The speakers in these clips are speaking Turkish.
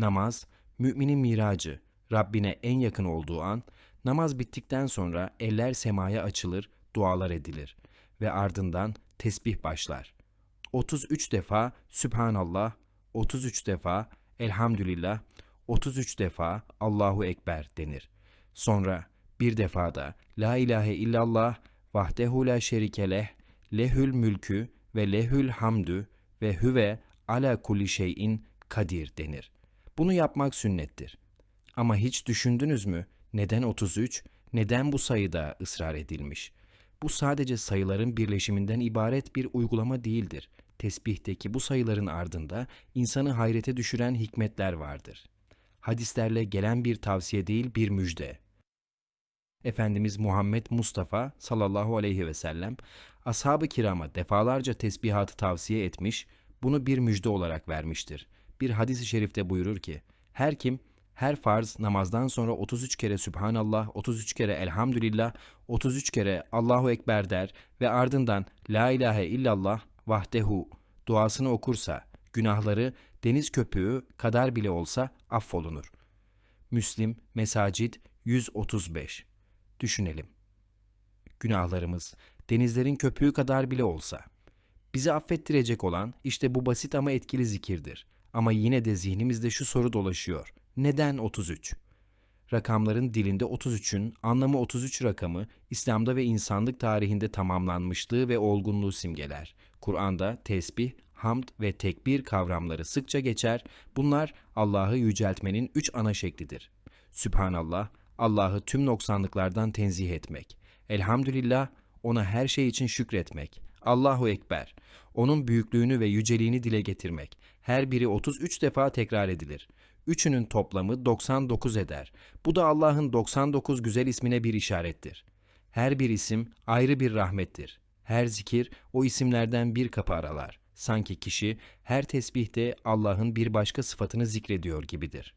Namaz, müminin miracı, Rabbine en yakın olduğu an, namaz bittikten sonra eller semaya açılır, dualar edilir ve ardından tesbih başlar. 33 defa Sübhanallah, 33 defa Elhamdülillah, 33 defa Allahu Ekber denir. Sonra bir defada La ilahe illallah vahdehu la şerike leh, lehül mülkü ve lehül hamdü ve hüve ala kulli şeyin kadir denir. Bunu yapmak sünnettir. Ama hiç düşündünüz mü neden 33, neden bu sayıda ısrar edilmiş? Bu sadece sayıların birleşiminden ibaret bir uygulama değildir. Tesbihteki bu sayıların ardında insanı hayrete düşüren hikmetler vardır. Hadislerle gelen bir tavsiye değil bir müjde. Efendimiz Muhammed Mustafa sallallahu aleyhi ve sellem ashab-ı kirama defalarca tesbihatı tavsiye etmiş, bunu bir müjde olarak vermiştir. Bir hadis-i şerifte buyurur ki, her kim her farz namazdan sonra 33 kere Sübhanallah, 33 kere Elhamdülillah, 33 kere Allahu Ekber der ve ardından La ilahe illallah vahdehu duasını okursa, günahları deniz köpüğü kadar bile olsa affolunur. Müslim Mesacid 135 Düşünelim. Günahlarımız denizlerin köpüğü kadar bile olsa. Bizi affettirecek olan işte bu basit ama etkili zikirdir. Ama yine de zihnimizde şu soru dolaşıyor. Neden 33? Rakamların dilinde 33'ün anlamı 33 rakamı İslam'da ve insanlık tarihinde tamamlanmışlığı ve olgunluğu simgeler. Kur'an'da tesbih, hamd ve tekbir kavramları sıkça geçer. Bunlar Allah'ı yüceltmenin üç ana şeklidir. Sübhanallah, Allah'ı tüm noksanlıklardan tenzih etmek. Elhamdülillah, ona her şey için şükretmek. Allahu Ekber, onun büyüklüğünü ve yüceliğini dile getirmek. Her biri 33 defa tekrar edilir. Üçünün toplamı 99 eder. Bu da Allah'ın 99 güzel ismine bir işarettir. Her bir isim ayrı bir rahmettir. Her zikir o isimlerden bir kapı aralar. Sanki kişi her tesbihte Allah'ın bir başka sıfatını zikrediyor gibidir.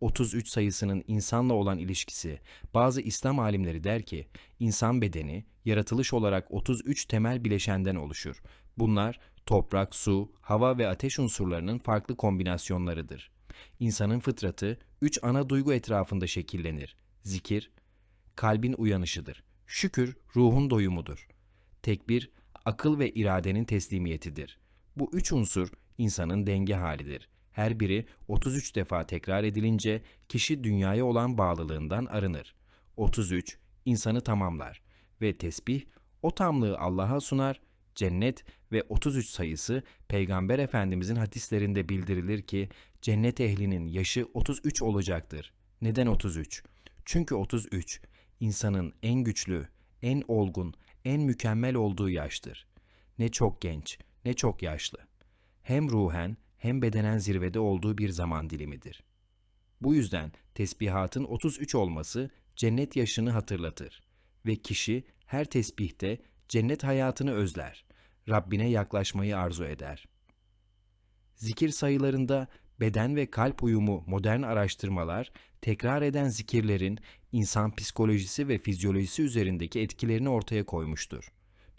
33 sayısının insanla olan ilişkisi, bazı İslam alimleri der ki, insan bedeni yaratılış olarak 33 temel bileşenden oluşur. Bunlar toprak, su, hava ve ateş unsurlarının farklı kombinasyonlarıdır. İnsanın fıtratı üç ana duygu etrafında şekillenir. Zikir, kalbin uyanışıdır. Şükür, ruhun doyumudur. Tekbir, akıl ve iradenin teslimiyetidir. Bu üç unsur insanın denge halidir. Her biri 33 defa tekrar edilince kişi dünyaya olan bağlılığından arınır. 33 insanı tamamlar ve tesbih o tamlığı Allah'a sunar. Cennet ve 33 sayısı Peygamber Efendimizin hadislerinde bildirilir ki cennet ehlinin yaşı 33 olacaktır. Neden 33? Çünkü 33 insanın en güçlü, en olgun, en mükemmel olduğu yaştır. Ne çok genç, ne çok yaşlı. Hem ruhen hem bedenen zirvede olduğu bir zaman dilimidir. Bu yüzden tesbihatın 33 olması cennet yaşını hatırlatır ve kişi her tesbihte cennet hayatını özler, Rabbine yaklaşmayı arzu eder. Zikir sayılarında beden ve kalp uyumu modern araştırmalar, tekrar eden zikirlerin insan psikolojisi ve fizyolojisi üzerindeki etkilerini ortaya koymuştur.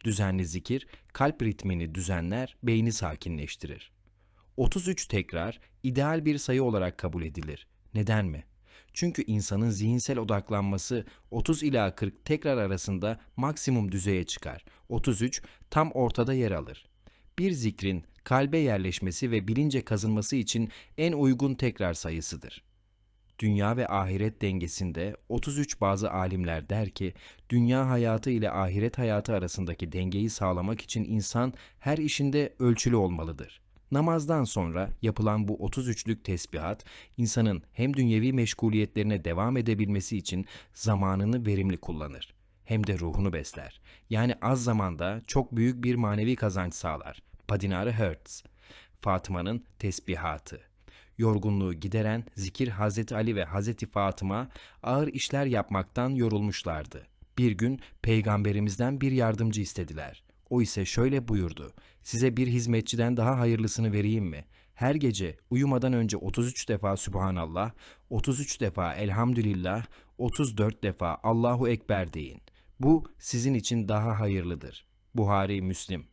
Düzenli zikir, kalp ritmini düzenler, beyni sakinleştirir. 33 tekrar ideal bir sayı olarak kabul edilir. Neden mi? Çünkü insanın zihinsel odaklanması 30 ila 40 tekrar arasında maksimum düzeye çıkar. 33 tam ortada yer alır. Bir zikrin kalbe yerleşmesi ve bilince kazınması için en uygun tekrar sayısıdır. Dünya ve ahiret dengesinde 33 bazı alimler der ki, dünya hayatı ile ahiret hayatı arasındaki dengeyi sağlamak için insan her işinde ölçülü olmalıdır. Namazdan sonra yapılan bu 33'lük tesbihat, insanın hem dünyevi meşguliyetlerine devam edebilmesi için zamanını verimli kullanır, hem de ruhunu besler. Yani az zamanda çok büyük bir manevi kazanç sağlar. Padinarı Hertz, Fatıma'nın tesbihatı. Yorgunluğu gideren zikir Hazreti Ali ve Hazreti Fatıma ağır işler yapmaktan yorulmuşlardı. Bir gün peygamberimizden bir yardımcı istediler. O ise şöyle buyurdu. Size bir hizmetçiden daha hayırlısını vereyim mi? Her gece uyumadan önce 33 defa Subhanallah, 33 defa Elhamdülillah, 34 defa Allahu Ekber deyin. Bu sizin için daha hayırlıdır. Buhari Müslim.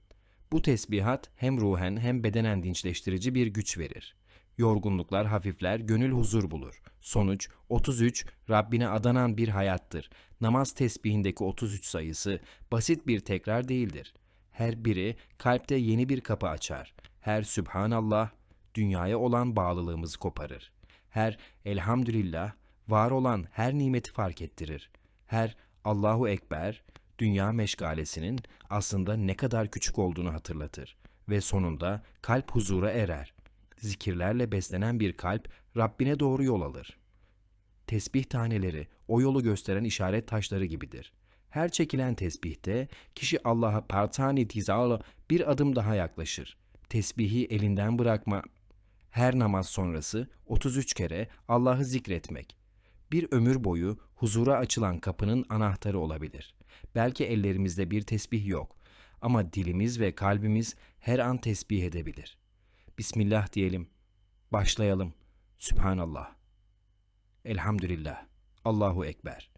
Bu tesbihat hem ruhen hem bedenen dinçleştirici bir güç verir. Yorgunluklar hafifler, gönül huzur bulur. Sonuç 33 Rabbine adanan bir hayattır. Namaz tesbihindeki 33 sayısı basit bir tekrar değildir. Her biri kalpte yeni bir kapı açar. Her Sübhanallah dünyaya olan bağlılığımızı koparır. Her elhamdülillah var olan her nimeti fark ettirir. Her Allahu Ekber dünya meşgalesinin aslında ne kadar küçük olduğunu hatırlatır ve sonunda kalp huzura erer. Zikirlerle beslenen bir kalp Rabbine doğru yol alır. Tesbih taneleri o yolu gösteren işaret taşları gibidir. Her çekilen tesbihte kişi Allah'a partani tizalı bir adım daha yaklaşır. Tesbihi elinden bırakma, her namaz sonrası 33 kere Allah'ı zikretmek. Bir ömür boyu huzura açılan kapının anahtarı olabilir. Belki ellerimizde bir tesbih yok ama dilimiz ve kalbimiz her an tesbih edebilir. Bismillah diyelim. Başlayalım. Sübhanallah. Elhamdülillah. Allahu Ekber.